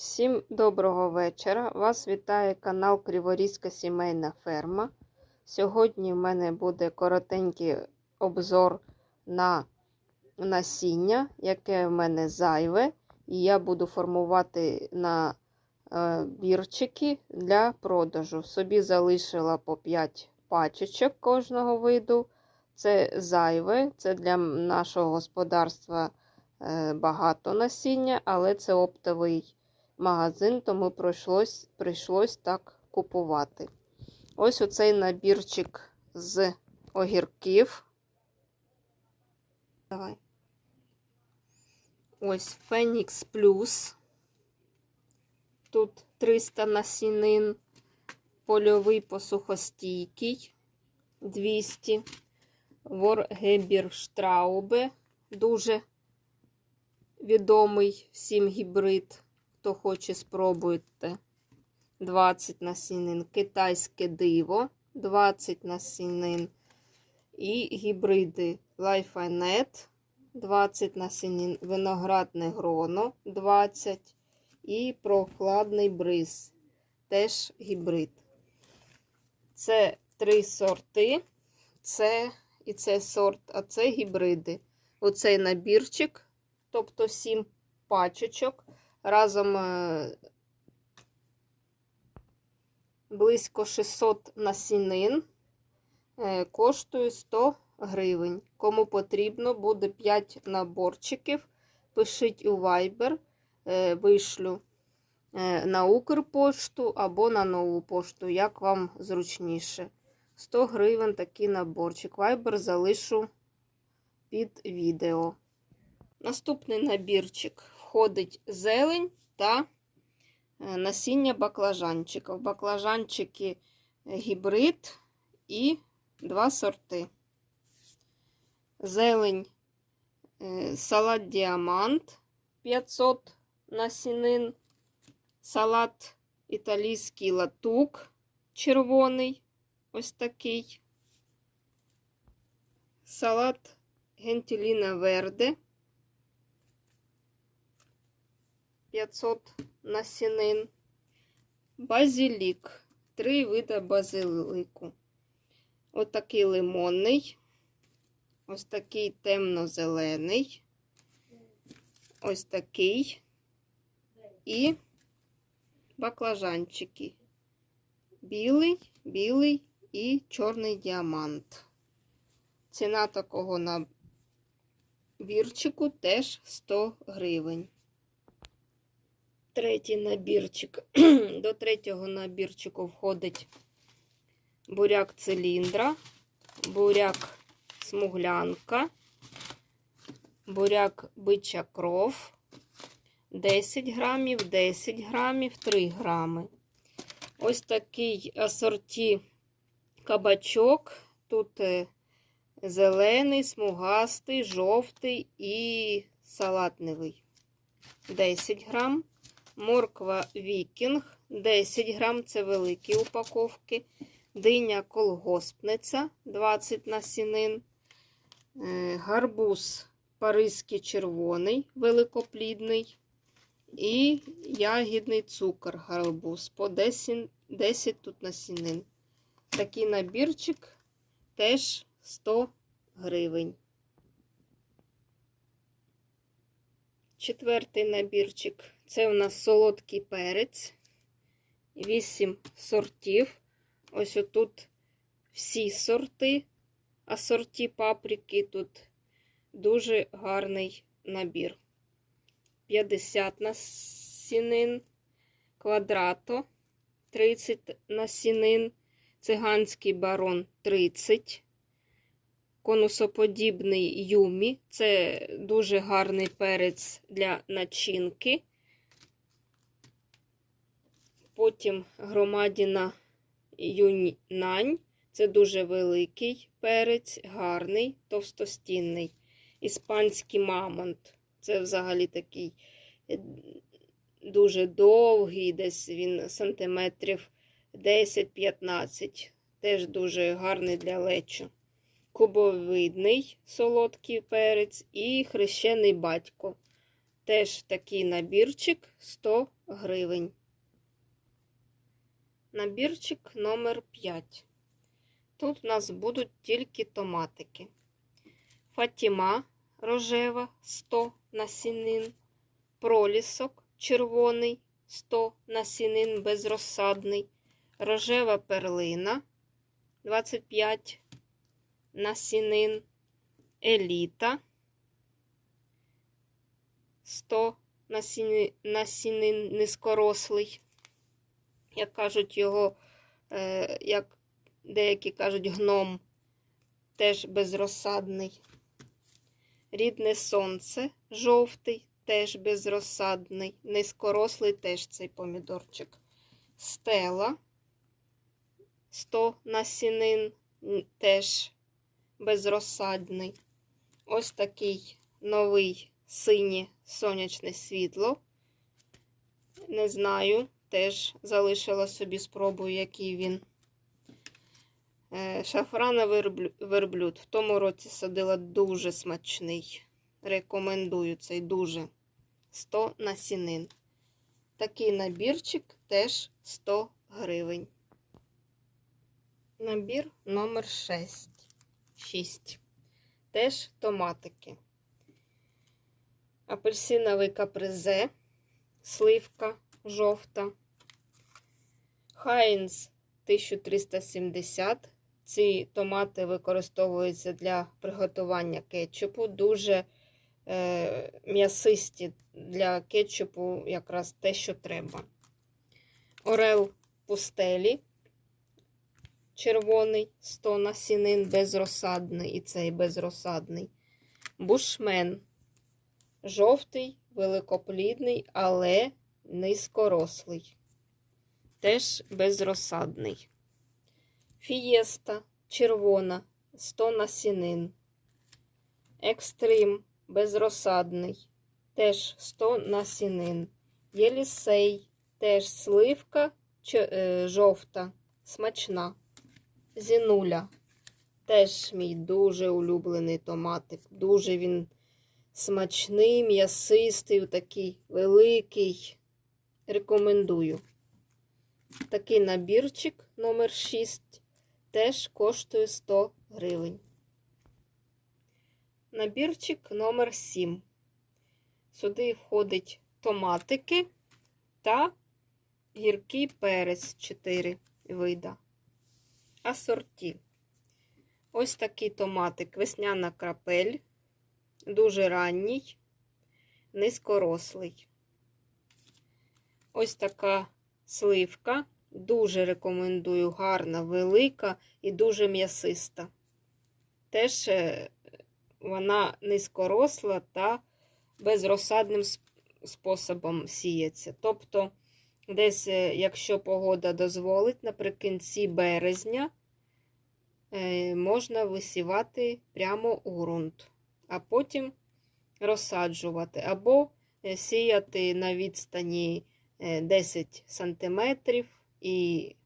Всім доброго вечора. Вас вітає канал Криворізька сімейна ферма. Сьогодні в мене буде коротенький обзор на насіння, яке в мене зайве, і я буду формувати на е, бірчики для продажу. Собі залишила по 5 пачечок кожного виду. Це зайве, це для нашого господарства е, багато насіння, але це оптовий магазин, тому прийшлось, прийшлось так купувати. Ось оцей набірчик з огірків. Давай. Ось Фенікс Плюс. Тут 300 насінин, польовий посухостійкий 200. Воргебірштраубе, дуже відомий всім гібрид. Хто хоче, спробуйте. 20 насінин. Китайське диво 20 насінин. І гібриди Лайфайнет 20 насінин. Виноградне гроно 20 і прохладний бриз. Теж гібрид. Це три сорти. Це і це сорт, а це гібриди. Оцей набірчик, тобто 7 пачечок. Разом е, близько 600 насінин е, коштує 100 гривень. Кому потрібно, буде 5 наборчиків. Пишіть у Viber, е, вишлю на Укрпошту або на нову пошту, як вам зручніше. 100 гривень такий наборчик. Viber залишу під відео. Наступний набірчик входить зелень та насіння баклажанчика. В баклажанчики гібрид і два сорти. Зелень салат діамант 500 насінин, салат італійський латук червоний. Ось такий. Салат гентіліна верде 500 насінин. Базилік. Три види базилику. Ось такий лимонний. Ось такий темно-зелений. Ось такий. І баклажанчики. Білий, білий і чорний діамант. Ціна такого набірчику теж 100 гривень. Третій набірчик. До третього набірчику входить буряк циліндра, буряк смуглянка, буряк бича кров, 10 грамів, 10 грамів, 3 грами. Ось такий асорті кабачок. Тут е, зелений, смугастий, жовтий і салатневий. 10 грам. Морква Вікінг 10 грам, це великі упаковки. Диня колгоспниця 20 насінин. Е, гарбуз паризький червоний, великоплідний. І ягідний цукор гарбуз по 10, 10 тут насінин. Такий набірчик теж 100 гривень. Четвертий набірчик це у нас солодкий перець. 8 сортів. Ось отут всі сорти, а сорті паприки тут дуже гарний набір. 50 насінин, квадрато 30 насінин, циганський барон 30, конусоподібний юмі. Це дуже гарний перець для начинки. Потім громадіна юнань. Це дуже великий перець, гарний, товстостінний. Іспанський мамонт. Це взагалі такий е, дуже довгий, десь він сантиметрів 10-15. Теж дуже гарний для лечу. Кубовидний солодкий перець і хрещений батько. Теж такий набірчик 100 гривень. Набірчик номер 5. Тут у нас будуть тільки томатики. Фатіма рожева 100 насінин. Пролісок червоний 100 насінин безрозсадний. Рожева перлина 25 насінин. Еліта 100 насінин, низькорослий. Як кажуть його, е, як деякі кажуть, гном теж безрозсадний. Рідне сонце жовтий, теж безрозсадний. Низькорослий теж цей помідорчик. Стела 100 насінин, теж безрозсадний. Ось такий новий синє сонячне світло. Не знаю, теж залишила собі спробую, який він. Е, Шафрановий верблюд. В тому році садила дуже смачний. Рекомендую цей дуже. 100 насінин. Такий набірчик теж 100 гривень. Набір номер 6. 6. Теж томатики. Апельсиновий капризе, сливка жовта. Хайнс 1370. Ці томати використовуються для приготування кетчупу. Дуже е, м'ясисті для кетчупу якраз те, що треба. Орел пустелі. Червоний 100 насінин безрозсадний і цей безрозсадний. Бушмен. Жовтий, великоплідний, але низькорослий. Теж безрозсадний. Фієста червона 100 насінин. Екстрим безрозсадний. Теж 100 насінин. Єлісей теж сливка е, жовта, смачна. Зінуля. Теж мій дуже улюблений томатик. Дуже він смачний, м'ясистий, такий великий. Рекомендую. Такий набірчик номер 6 теж коштує 100 гривень. Набірчик номер 7. Сюди входить томатики та гіркий перець 4 вида. Асорті. Ось такий томатик, весняна крапель, дуже ранній, низькорослий. Ось така сливка. Дуже рекомендую, гарна, велика і дуже м'ясиста. Теж е, вона низькоросла та безрозсадним способом сіється. Тобто, десь, е, якщо погода дозволить, наприкінці березня е, можна висівати прямо у ґрунт, а потім розсаджувати або сіяти на відстані 10 сантиметрів і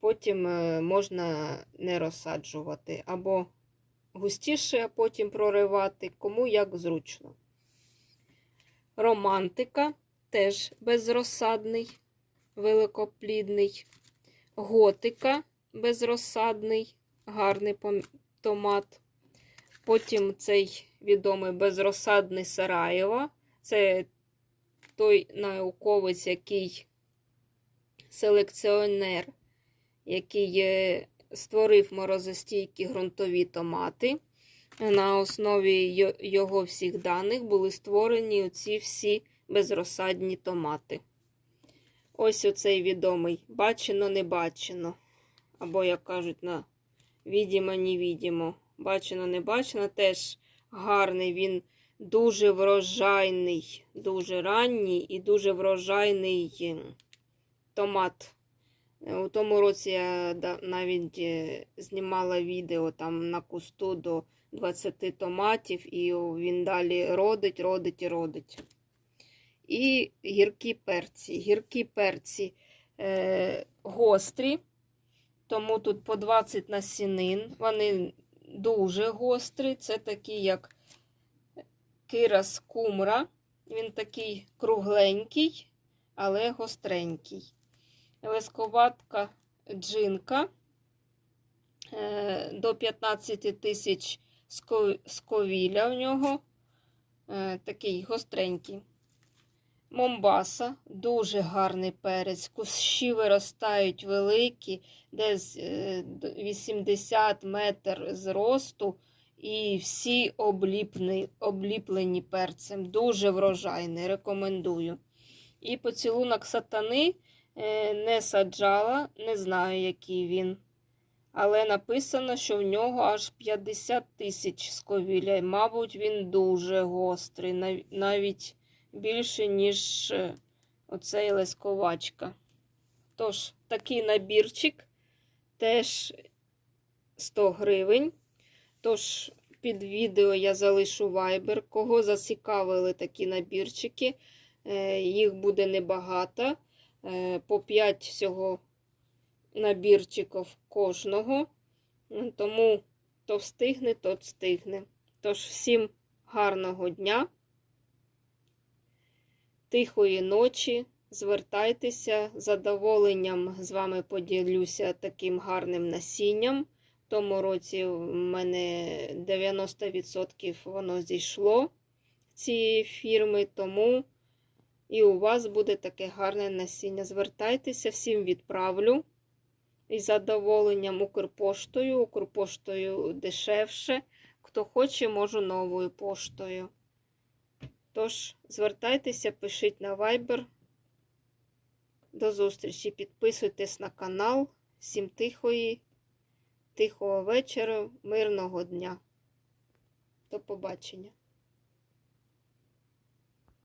потім е, можна не розсаджувати, або густіше, а потім проривати, кому як зручно. Романтика теж безрозсадний, великоплідний. Готика безрозсадний, гарний томат. Потім цей відомий безрозсадний Сараєва. Це той науковець, який селекціонер, який створив морозостійкі ґрунтові томати. На основі його всіх даних були створені ці всі безрозсадні томати. Ось оцей відомий бачено, не бачено. Або, як кажуть, на відімо, не бачено. Теж гарний, він дуже врожайний, дуже ранній і дуже врожайний е, томат. Е, У тому році я навіть е, знімала відео там на кусту до 20 томатів, і він далі родить, родить і родить. І гіркі перці. Гіркі перці е, гострі, тому тут по 20 насінин. Вони дуже гострі. Це такі, як кирас кумра. Він такий кругленький, але гостренький. Лескуватка джинка е, до 15 тисяч ско- сковіля в нього. Е, Такий гостренький. Момбаса, дуже гарний перець. Кущі виростають великі, десь е, 80 метр зросту, і всі обліпні, обліплені перцем. Дуже врожайний, рекомендую. І поцілунок сатани е, не саджала, не знаю, який він. Але написано, що в нього аж 50 тисяч сковіля. Мабуть, він дуже гострий, нав- навіть більше, ніж е, оцей лесковачка. Тож, такий набірчик теж 100 гривень. Тож, під відео я залишу Viber. Кого зацікавили такі набірчики, е, їх буде небагато. Е, По 5 всього набірчиків кожного. Тому то встигне, то встигне. Тож, всім гарного дня, тихої ночі. Звертайтеся, задоволенням з вами поділюся таким гарним насінням. Тому році в мене 90% воно зійшло цієї фірми, тому і у вас буде таке гарне насіння. Звертайтеся, всім відправлю. Із задоволенням Укрпоштою. Укрпоштою дешевше. Хто хоче, можу новою поштою. Тож, звертайтеся, пишіть на Viber. До зустрічі. Підписуйтесь на канал. Всім тихої, тихого вечора, мирного дня. До побачення.